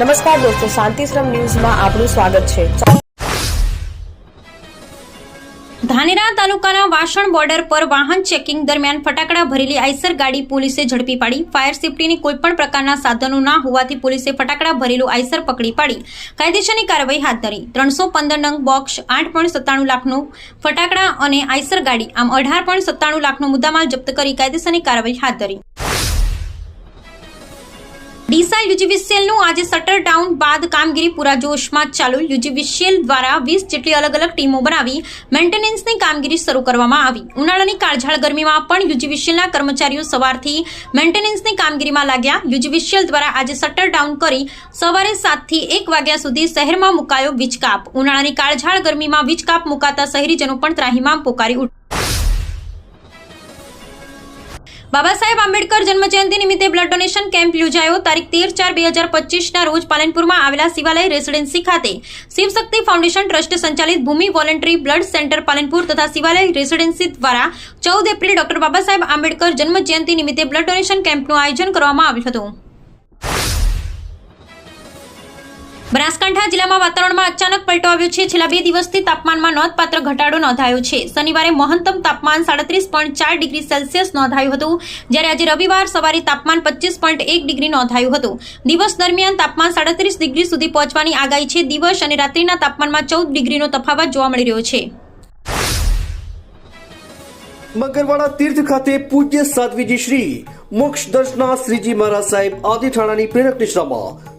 નમસ્કાર દોસ્તો, શાંતિશ્રમ ન્યૂઝમાં આપનું સ્વાગત છે. ધાનેરા તાલુકાના વાસણ બોર્ડર પર વાહન ચેકિંગ દરમિયાન ફટાકડા ભરેલી આઈસર ગાડી પોલીસે ઝડપી પાડી. ફાયર સેફટીની કોઈપણ પ્રકારના સાધનો ના હોવાથી પોલીસે ફટાકડા ભરેલું આઈસર પકડી પાડી. કાયદેસરની કાર્યવાહી હાથ ધરી. ત્રણસો પંદર નંગ બોક્સ, આઠ પોઈન્ટ સત્તાણું લાખનું ફટાકડા અને આઈસર ગાડી, આમ અઢાર પોઈન્ટ સત્તાણું લાખનો મુદ્દામાલ જપ્ત કરી કાયદેસરની કાર્યવાહી હાથ ધરી. ડીસા યુજીવીસીએલનું આજે શટર ડાઉન બાદ કામગીરી પૂરા જોશમાં ચાલુ. યુજીવીસીએલ દ્વારા વીસ જેટલી અલગ અલગ ટીમો બનાવી મેન્ટેનન્સની કામગીરી શરૂ કરવામાં આવી. ઉનાળાની કાળઝાળ ગરમીમાં પણ યુજીવીસીએલના કર્મચારીઓ સવારથી મેન્ટેનન્સની કામગીરીમાં લાગ્યા. યુજીવીસીએલ દ્વારા આજે શટર ડાઉન કરી સવારે સાતથી એક વાગ્યા સુધી શહેરમાં મુકાયો વીજકાપ. ઉનાળાની કાળઝાળ ગરમીમાં વીજકાપ મુકાતા શહેરીજનો પણ ત્રાહીમામ પોકારી ઉઠ્યા બાબા સાહેબ આંબેડકર જન્મજયંતિ નિમિત્તે બ્લડ ડોનેશન કેમ્પ યોજાયો. તારીખ તેર ચાર બે હજાર પચીસના રોજ પાલનપુરમાં આવેલા શિવાલય રેસિડેન્સી ખાતે શિવશક્તિ ફાઉન્ડેશન ટ્રસ્ટ સંચાલિત Bhumi voluntary blood centre Palanpur તથા શિવાલય રેસિડેન્સી દ્વારા ચૌદ એપ્રિલ ડોક્ટર બાબા સાહેબ આંબેડકર જન્મજયંતિ નિમિત્તે બ્લડ ડોનેશન કેમ્પનું આયોજન કરવામાં આવ્યું હતું. બનાસકાંઠા જિલ્લામાં વાતાવરણમાં અચાનક પલટો આવ્યો છે. છેલ્લા બે દિવસથી તાપમાનમાં નોંધપાત્ર ઘટાડો નોંધાયો છે. શનિવારે મહત્તમ તાપમાન સાડત્રીસ પોઈન્ટ ચાર ડિગ્રી સેલ્સિયસ નોંધાયું હતું. જ્યારે આજે રવિવાર સવારે તાપમાન પચીસ પોઈન્ટ એક ડિગ્રી નોંધાયું હતું. દિવસ દરમિયાન તાપમાન સાડત્રીસ ડિગ્રી સુધી પહોંચવાની આગાહી છે. દિવસ અને રાત્રિના તાપમાનમાં ચૌદ ડિગ્રીનો તફાવત જોવા મળી રહ્યો છે. મગરવાડા તીર્થ ખાતે પૂજ્ય સાધ્વીજી શ્રી મોક્ષ દર્શના શ્રીજી મહારાજ સાહેબ આદિઠાણાની પ્રેરક નિશ્રામાં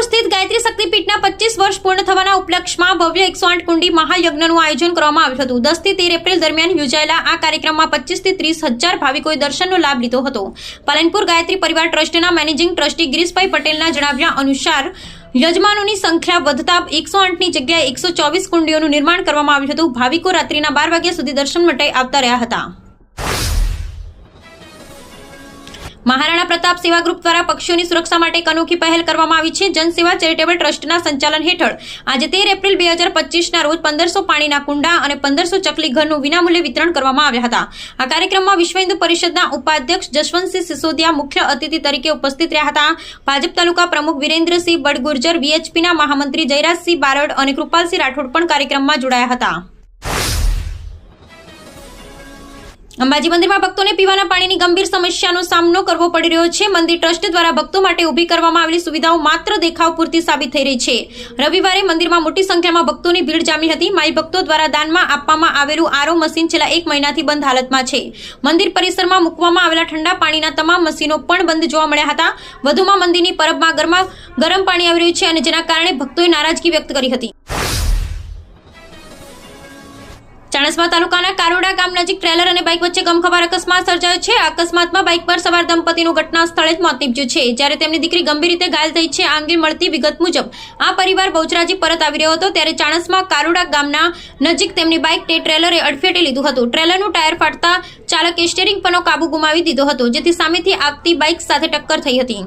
પાલનપુર સ્થિત ગાયત્રી શક્તિપીઠના પચીસ વર્ષ પૂર્ણ થવાના ઉપલક્ષમાં ભવ્ય એકસો આઠ કુંડી મહાયજ્ઞનું આયોજન કરવામાં આવ્યું હતું. દસથી તેર એપ્રિલ દરમિયાન યોજાયેલા આ કાર્યક્રમમાં પચીસથી ત્રીસ હજાર ભાવિકોએ દર્શનનો લાભ લીધો હતો. પાલનપુર ગાયત્રી પરિવાર ટ્રસ્ટના મેનેજિંગ ટ્રસ્ટી ગિરીશભાઈ પટેલના જણાવ્યા અનુસાર, યજમાનોની સંખ્યા વધતા એકસો આઠની જગ્યાએ એકસો ચોવીસ કુંડીઓનું નિર્માણ કરવામાં આવ્યું હતું. ભાવિકો રાત્રિના બાર વાગ્યા સુધી દર્શન માટે આવતા રહ્યા હતા. મહારાણા પ્રતાપ સેવા ગ્રુપ દ્વારા પક્ષીઓની સુરક્ષા માટે એક અનોખી પહેલ કરવામાં આવી છે. જનસેવા ચેરિટેબલ ટ્રસ્ટના સંચાલન હેઠળ આજે તેર એપ્રિલ બે હજાર પચીસના રોજ પંદરસો પાણીના કુંડા અને પંદરસો ચકલી ઘરનું વિનામૂલ્યે વિતરણ કરવામાં આવ્યા હતા. આ કાર્યક્રમમાં વિશ્વ હિન્દુ પરિષદના ઉપાધ્યક્ષ જશવંતસિંહ સિસોદિયા મુખ્ય અતિથિ તરીકે ઉપસ્થિત રહ્યા હતા. ભાજપ તાલુકા પ્રમુખ વિરેન્દ્રસિંહ બડગુર્જર વીએચપીના મહામંત્રી જયરાજસિંહ બારડ અને કૃપાલસિંહ રાઠોડ પણ કાર્યક્રમમાં જોડાયા હતા. અંબાજી મંદિરમાં ભક્તોને પીવાના પાણીની ગંભીર સમસ્યાનો સામનો કરવો પડી રહ્યો છે. મંદિર ટ્રસ્ટ દ્વારા ભક્તો માટે ઊભી કરવામાં આવેલી સુવિધાઓ માત્ર દેખાવ પૂરતી સાબિત થઈ રહી છે. રવિવારે મંદિરમાં મોટી સંખ્યામાં ભક્તોની ભીડ જામી હતી. માઈ ભક્તો દ્વારા દાનમાં આપવામાં આવેલું આરો મશીન છેલ્લા એક મહિનાથી બંધ હાલતમાં છે. મંદિર પરિસરમાં મૂકવામાં આવેલા ઠંડા પાણીના તમામ મશીનો પણ બંધ જોવા મળ્યા હતા. વધુમાં મંદિરની પરબમાં ગરમા ગરમ પાણી આવી રહ્યું છે અને જેના કારણે ભક્તોએ નારાજગી વ્યક્ત કરી હતી. ચાણસ્મા તાલુકાના કારોડા ગામ નજીક ટ્રેલર અને બાઇક વચ્ચે ગમખવાર અકસ્માત સર્જાયો છે. અકસ્માતમાં બાઇક પર સવાર દંપતીનું ઘટના સ્થળે જ મોત નીપજ્યું છે. જ્યારે તેમની દીકરી ગંભીર રીતે ઘાયલ થઈ છે, આ અંગે મળતી વિગત મુજબ આ પરિવાર બહુચરાજી પરત આવી રહ્યો હતો. ત્યારે ચાણસ્મા કારોડા ગામના નજીક તેમની બાઇક તે ટ્રેલરે અડફેટે લીધું હતું. ટ્રેલરનું ટાયર ફાટતા ચાલકે સ્ટેરિંગ પરનો કાબુ ગુમાવી દીધો હતો, જેથી સામેથી આવતી બાઇક સાથે ટક્કર થઈ હતી.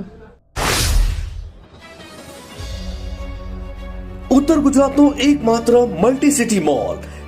ઉત્તર ગુજરાતનો એકમાત્ર multi city mall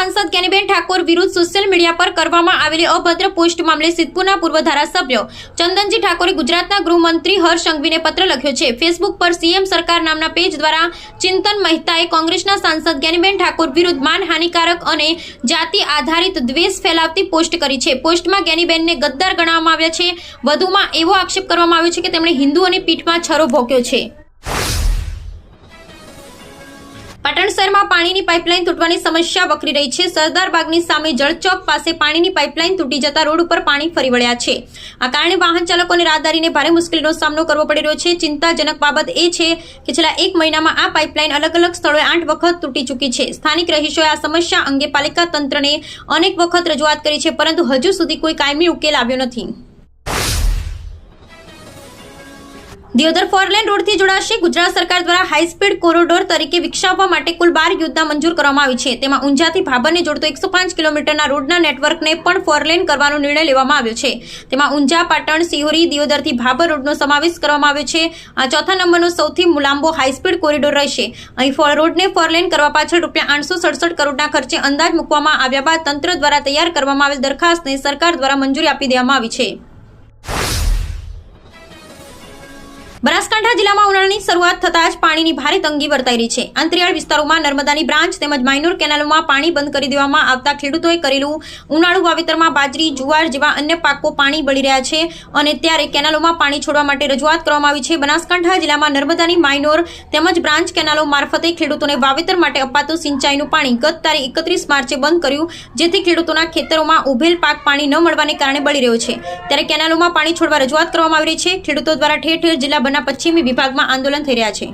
સાંસદ જ્ઞાનીબેન ઠાકોર વિરુદ્ધ સોશિયલ મીડિયા પર કરવામાં આવેલી અભદ્ર પોસ્ટ મામલે સિદ્ધપુરના પૂર્વ ધારાસભ્ય ચંદનજી ઠાકોરે ગુજરાતના ગૃહમંત્રી હર્ષ સંઘવીને પત્ર લખ્યો છે. ફેસબુક પર સીએમ સરકાર નામના પેજ દ્વારા ચિંતન મહેતાએ કોંગ્રેસના સાંસદ જ્ઞાનીબેન ઠાકોર વિરુદ્ધ માનહાનિકારક અને જાતિ આધારિત દ્વેષ ફેલાવતી પોસ્ટ કરી છે. પોસ્ટમાં જ્ઞાનીબેનને ગદ્દાર ગણવામાં આવ્યા છે. વધુમાં એવો આક્ષેપ કરવામાં આવ્યો છે કે તેમણે હિન્દુઓની પીઠમાં છરો ભોગ્યો છે. શહેરમાં પાણીની પાઇપલાઇન તૂટવાની સમસ્યા વકરી રહી છે. સરદારબાગની સામે જળચોક પાસે પાણીની પાઇપલાઇન તૂટી જતા રોડ ઉપર પાણી ફરી વળ્યા છે. આ કારણે વાહન ચાલકોને રાહદારીને ભારે મુશ્કેલીનો સામનો કરવો પડી રહ્યો છે. ચિંતાજનક બાબત એ છે કે છેલ્લા એક મહિનામાં આ પાઇપલાઇન અલગ અલગ સ્થળોએ આઠ વખત તૂટી ચૂકી છે. સ્થાનિક રહીશોએ આ સમસ્યા અંગે પાલિકા તંત્રને અનેક વખત રજૂઆત કરી છે, પરંતુ હજુ સુધી કોઈ કાયમી ઉકેલ આવ્યો નથી. દિયોદર ફોરલેન રોડથી જોડાશે. ગુજરાત સરકાર દ્વારા હાઈ સ્પીડ કોરિડોર તરીકે વિકસાવવા માટે કુલ બાર યોજના મંજૂર કરવામાં આવી છે. તેમાં ઊંઝાથી ભાભરને જોડતો એકસો પાંચ કિલોમીટરના રોડના નેટવર્કને પણ ફોરલેન કરવાનો નિર્ણય લેવામાં આવ્યો છે. તેમાં ઊંઝા, પાટણ, સિહોરી, દિયોદરથી ભાભર રોડનો સમાવેશ કરવામાં આવ્યો છે. આ ચોથા નંબરનો સૌથી લાંબો હાઈસ્પીડ કોરિડોર રહેશે. અહીં રોડને ફોરલેન કરવા પાછળ રૂપિયા આઠસો સડસઠ કરોડના ખર્ચે અંદાજ મૂકવામાં આવ્યા બાદ તંત્ર દ્વારા તૈયાર કરવામાં આવેલ દરખાસ્તને સરકાર દ્વારા મંજૂરી આપી દેવામાં આવી છે. બનાસકાંઠા જિલ્લામાં ઉનાળાની શરૂઆત થતાં જ પાણીની ભારે તંગી વર્તાઈ રહી છે. અંતરિયાળ વિસ્તારોમાં નર્મદાની બ્રાન્ચ તેમજ માઇનોર કેનાલોમાં પાણી બંધ કરી દેવામાં આવતા ખેડૂતોએ કરેલું ઉનાળુ વાવેતરમાં બાજરી, જુવાર જેવા અન્ય પાકો પાણી બળી રહ્યા છે અને ત્યારે કેનાલોમાં પાણી છોડવા માટે રજૂઆત કરવામાં આવી છે. બનાસકાંઠા જિલ્લામાં નર્મદાની માઇનોર તેમજ બ્રાન્ચ કેનાલો મારફતે ખેડૂતોને વાવેતર માટે અપાતું સિંચાઈનું પાણી ગત તારીખ એકત્રીસ માર્ચે બંધ કર્યું, જેથી ખેડૂતોના ખેતરોમાં ઉભેલ પાક પાણી ન મળવાને કારણે બળી રહ્યો છે. ત્યારે કેનાલોમાં પાણી છોડવા રજૂઆત કરવામાં આવી રહી છે. ખેડૂતો દ્વારા ઠેર ઠેર જિલ્લાભરના પશ્ચિમી વિભાગમાં આંદોલન થઈ રહ્યા છે.